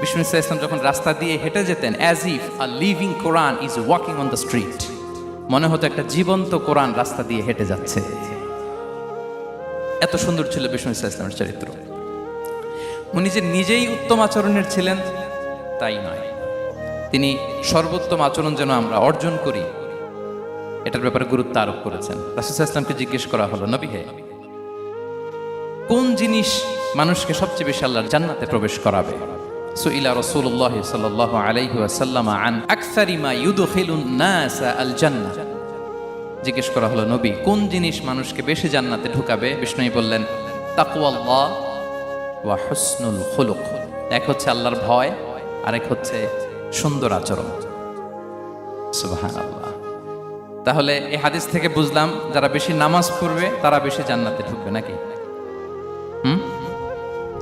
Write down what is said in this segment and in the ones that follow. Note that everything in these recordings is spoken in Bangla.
বিষ্ণু ইসা ইসলাম যখন রাস্তা দিয়ে হেঁটে যেতেন as if a living Quran is walking on the street মনে হতো একটা জীবন্ত কোরআন রাস্তা দিয়ে হেঁটে যাচ্ছে। এত সুন্দর ছিল বিষ্ণু ইসা ইসলামের চরিত্র। উনি যে নিজেই উত্তম আচরণের ছিলেন, তাই নয়। তিনি সর্বোত্তম আচরণ যেন আমরা অর্জন করি, এটার ব্যাপারে গুরুত্ব আরোপ করেছেন। রাসুল ইসলামকে জিজ্ঞেস করা হলো, নবী হে, কোন জিনিস মানুষকে সবচেয়ে বেশি আল্লাহর জান্নাতে প্রবেশ করাবে? সুইলা রসুল্লাহ সাল্লাহ আলাইহি ওয়াসাল্লাম আন আকসারি মা ইউদখিলুন নাস আল জান্নাহ জিজ্ঞেস করা হলো, নবী, কোন জিনিস মানুষকে বেশি জান্নাতে ঢুকাবে? বিষ্ণুই বললেন, তাকওয়াল্লাহ ওয়া হুসনুল খুলুক। এক হচ্ছে আল্লাহর ভয়, আরেক হচ্ছে সুন্দর আচরণ। সুবহানাল্লাহ। তাহলে এই হাদিস থেকে বুঝলাম, যারা বেশি নামাজ পড়বে তারা বেশি জান্নাতে ঢুকবে নাকি?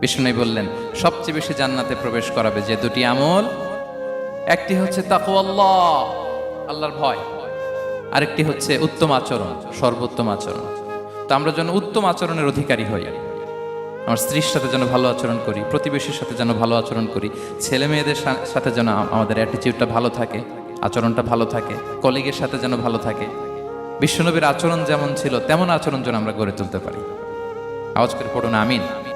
বিষ্ণু বললেন, সবচেয়ে বেশি জান্নাতে প্রবেশ করাবে যে দুটি আমল, একটি হচ্ছে তাকওয়াল্লাহ আল্লাহর ভয়, আরেকটি হচ্ছে উত্তম আচরণ, সর্বোত্তম আচরণ। তো আমরা যেন উত্তম আচরণের অধিকারী হই। আমার স্ত্রীর সাথে যেন ভালো আচরণ করি, প্রতিবেশীর সাথে যেন ভালো আচরণ করি ছেলে মেয়েদের সাথে যেন আমাদের অ্যাটিটিউডটা ভালো থাকে, আচরণটা ভালো থাকে কলিগের সাথে যেন ভালো থাকে। বিশ্বনবীর আচরণ যেমন ছিল, তেমন আচরণ যেন আমরা গড়ে তুলতে পারি। আওয়াজ করে পড়ুন, আমিন।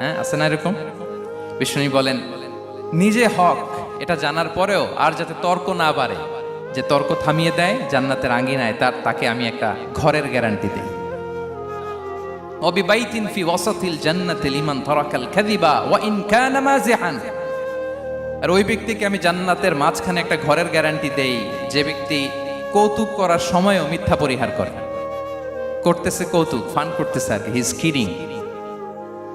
হ্যাঁ আছে না এরকম? বিষ্ণু বলেন, নিজে হক, এটা জানার পরেও আর যাতে তর্ক না বাড়ে, যে তর্ক থামিয়ে দেয়, জান্নাতের আঙ্গিনায় তার, তাকে আমি একটা ঘরের গ্যারান্টি দিই। অবিবাইতিন ফি ওয়াসাতিল জান্নাতি লিমান তারাকাল কাযিবা ওয়া ইন কানা মাজিহান আর ওই ব্যক্তিকে আমি জান্নাতের মাঝখানে একটা ঘরের গ্যারান্টি দেই, যে ব্যক্তি কৌতুক করার সময়ও মিথ্যা পরিহার করে। করতেছে কৌতুক ফান করতেছে আর কি হিজ কিডিং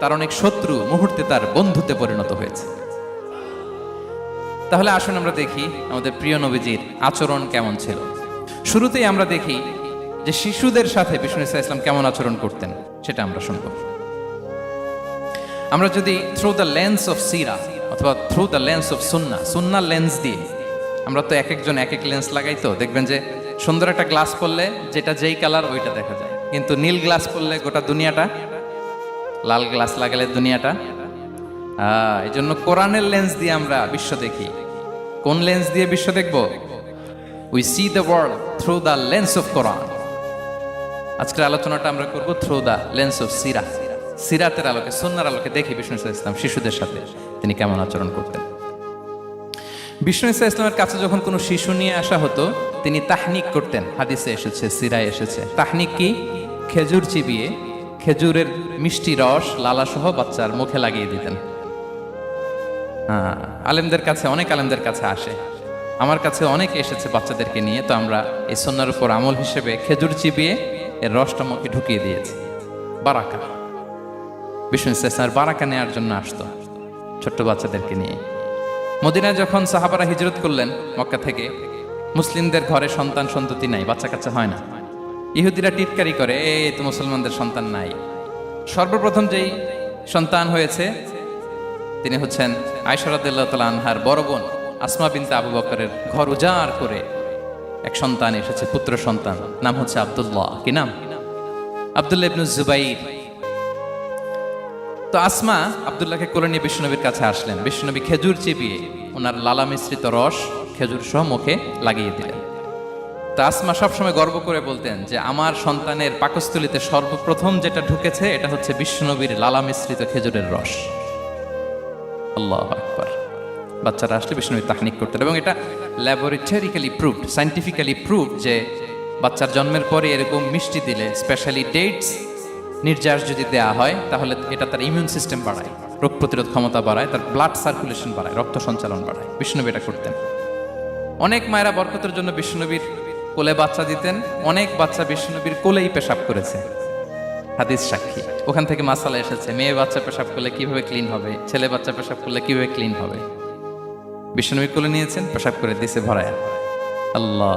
তার অনেক শত্রু মুহূর্তে তার বন্ধুতে পরিণত হয়েছে। তাহলে আসুন আমরা দেখি আমাদের প্রিয় নবীজির আচরণ কেমন ছিল। শুরুতেই আমরা দেখি যে শিশুদের সাথে বিষ্ণু ইসা ইসলাম কেমন আচরণ করতেন, সেটা আমরা শুনব। আমরা যদি through the lens of seerah অথবা through the lens of sunnah sunnah lens দিয়ে আমরা তো এক একজন এক এক লেন্স লাগাই তো, দেখবেন যে সুন্দর একটা গ্লাস পরলে যেটা যেই কালার ওইটা দেখা যায়। কিন্তু নীল গ্লাস পরলে গোটা দুনিয়াটা লাল গ্লাস লাগালে দুনিয়াটা? এই জন্য কোরআনের লেন্স দিয়ে আমরা বিশ্ব দেখি। কোন লেন্স দিয়ে বিশ্ব দেখব? We see the world through the lens of Quran আজকের আলোচনাটা আমরা করব থ্রু দ্য লেন্স অফ সিরা সিরাতের আলোকে সুন্নার আলোকে দেখি বিষ্ণু ইসলাম ইসলাম শিশুদের সাথে। তিনি কেমন আচরণ করতেন? বিষ্ণু ইসা ইসলামের কাছে যখন কোনো শিশু নিয়ে আসা হতো, তিনি তাহনিক করতেন। হাদিসে এসেছে সিরায় এসেছে। তাহনিক কি? খেজুর চিবিয়ে খেজুরের মিষ্টি রস লালাসহ বাচ্চার মুখে লাগিয়ে দিতেন। আলেমদের কাছে, অনেক আলেমদের কাছে আসে। আমার কাছে অনেক এসেছে বাচ্চাদেরকে নিয়ে, তো আমরা এই সন্ন্যার উপর আমল হিসেবে খেজুর চিবিয়ে এর রসটা মুখে ঢুকিয়ে দিয়েছি। বারাকা। বিষ্ণু ইসলামের বারাকা নেওয়ার জন্য আসতো ছোট্ট বাচ্চাদেরকে নিয়ে। মদিনায় যখন সাহাবারা হিজরত করলেন, মক্কা থেকে, মুসলিমদের ঘরে সন্তান সন্ততি নাই, বাচ্চা কাচ্চা হয় না। ইহুদিরা টিটকারি করে এই তো মুসলমানদের সন্তান নাই। সর্বপ্রথম যেই সন্তান হয়েছে, তিনি হচ্ছেন আয়সরাদুল্লাহ তালা আনহার বড় বোন আসমা বিনতে আবু বকরের ঘর উজাড় করে এক সন্তান এসেছে, পুত্র সন্তান, নাম হচ্ছে আব্দুল্লাহ। কি নাম? আব্দুল্লাহ ইবনু জুবাইর। তো আসমা আবদুল্লাহকে কোলে নিয়ে বিষ্ণুনবীর কাছে আসলেন। বিষ্ণুনবী খেজুর চিবিয়ে ওনার লালা মিশ্রিত রস খেজুর সহ মুখে লাগিয়ে দিলেন। তো আসমা সবসময় গর্ব করে বলতেন যে আমার সন্তানের পাকস্থলিতে সর্বপ্রথম যেটা ঢুকেছে, এটা হচ্ছে বিষ্ণুনবীর লালা মিশ্রিত খেজুরের রস। আল্লাহ আকবার। বাচ্চারা আসলে বিষ্ণুবী তাহনিক করতেন এবং এটা ল্যাবরেটরিক্যালি প্রুভড সাইন্টিফিক্যালি প্রুভড যে বাচ্চার জন্মের পরে এরকম মিষ্টি দিলে স্পেশালি ডেটস নির্যাস যদি দেয়া হয়, তাহলে এটা তার ইমিউন সিস্টেম বাড়ায়, রোগ প্রতিরোধ ক্ষমতা বাড়ায়, তার ব্লাড সার্কুলেশন বাড়ায়, রক্ত সঞ্চালন বাড়ায়। বিষ্ণুবী এটা করতেন। অনেক মায়েরা বরকতের জন্য বিষ্ণুবীর কোলে বাচ্চা দিতেন, অনেক বাচ্চা বিষ্ণুবীর কোলেই পেশাব করেছে। হাদিস সাক্ষী। ওখান থেকে মাসালা এসেছে, মেয়ে বাচ্চা পেশাব করলে কীভাবে ক্লিন হবে? ছেলে বাচ্চা পেশাব করলে কীভাবে ক্লিন হবে? বিষ্ণুবী কোলে নিয়েছেন, পেশাব করে দিছে ভরায়। আল্লাহ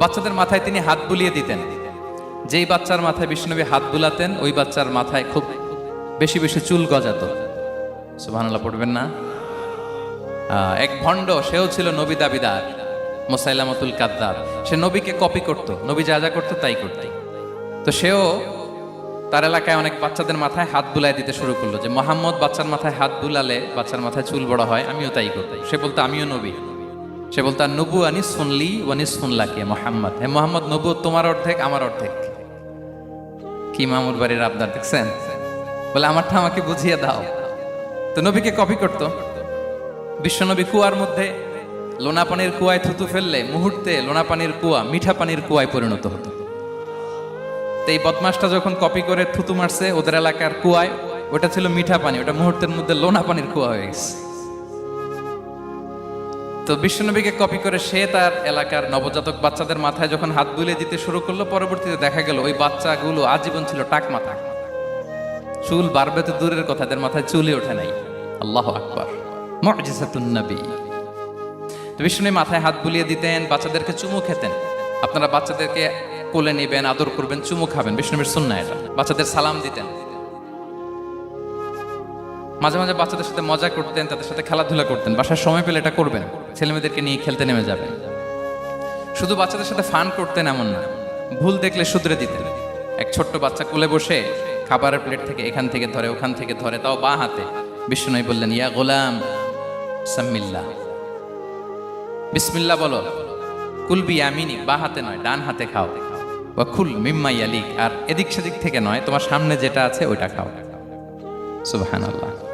বাচ্চাদের মাথায় তিনি হাত বুলিয়ে দিতেন। যেই বাচ্চার মাথায় বিষ্ণুবী হাত বুলাতেন, ওই বাচ্চার মাথায় খুব বেশি বেশি চুল গজাতো। সুবহানাল্লাহ, পড়বেন না? এক ভণ্ড, সেও ছিল নবী দাবিদার। মোসাইলামতুল কাদ্দার। সে নবীকে কপি করত, নবী যা যা করতো তাই করত। তো সেও তার এলাকায় অনেক বাচ্চাদের মাথায় হাত বুলাই দিতে শুরু করল যে, মোহাম্মদ, বাচ্চার মাথায় হাত বুলালে বাচ্চার মাথায় চুল বড় হয়, আমিও তাই করতাম। সে বলতো, আমিও নবী। সে বলতো, আর নবু আনিস শুনলি ওয়ানিস শুনলা কে মোহাম্মদ। হে মোহাম্মদ নবু তোমার অর্ধেক, আমার অর্ধেক। কি মামুর বাড়ির আবদার, দেখছেন? বলে, আমারটা আমাকে বুঝিয়ে দাও। তো নবীকে কপি করতো। বিশ্বনবী কুয়ার মধ্যে লোনা পানির কুয়ায় থুতু ফেললে মুহূর্তে লোনা পানির কুয়া মিঠা পানির কুয়ায় পরিণত হতো। এই বদমাসটা যখন কপি করে থুতু মারছে ওদের এলাকার কুয়ায়, ওটা ছিল মিঠা পানি ওটা মুহূর্তের মধ্যে লোনা পানির কুয়া হয়ে গেছে। তো বিশ্বনবীকে কপি করে সে তার এলাকার নবজাতক বাচ্চাদের মাথায় যখন হাত বুলিয়ে দিতে শুরু করল, পরবর্তীতে দেখা গেল ওই বাচ্চাগুলো আজীবন ছিল টাক মাথা চুল বাড়বে তো দূরের কথা, এদের মাথায় চুলই ওঠে নাই। আল্লাহ আকবার। মুজিজাতুন নবী। তো বিষ্ণু মাথায় হাত বুলিয়ে দিতেন, বাচ্চাদেরকে চুমু খেতেন। আপনারা বাচ্চাদেরকে কোলে নেবেন, আদর করবেন, চুমু খাবেন। বিষ্ণুবীর সুন্না এটা। বাচ্চাদের সালাম দিতেন। মাঝে মাঝে বাচ্চাদের সাথে মজা করতেন, তাদের সাথে খেলাধুলা করতেন। বাসার সময় পেলে এটা করবেন। ছেলেমেয়েদেরকে নিয়ে খেলতে নেমে যাবেন। শুধু বাচ্চাদের সাথে ফান করতেন এমন না। ভুল দেখলে শুধরে দিতেন। এক ছোট্ট বাচ্চা কোলে বসে খাবারের প্লেট থেকে এখান থেকে ধরে, ওখান থেকে ধরে, তাও বা হাতে। বিষ্ণুনবী বললেন, ইয়া গোলাম সাম্মিল্লা বিসমিল্লা বলো। কুলবি আমিনি, বা হাতে নয়, ডান হাতে খাও। বা খুল মিম্মাই আলিক আর এদিক সেদিক থেকে নয়, তোমার সামনে যেটা আছে ওইটা খাও। সুবহানাল্লাহ।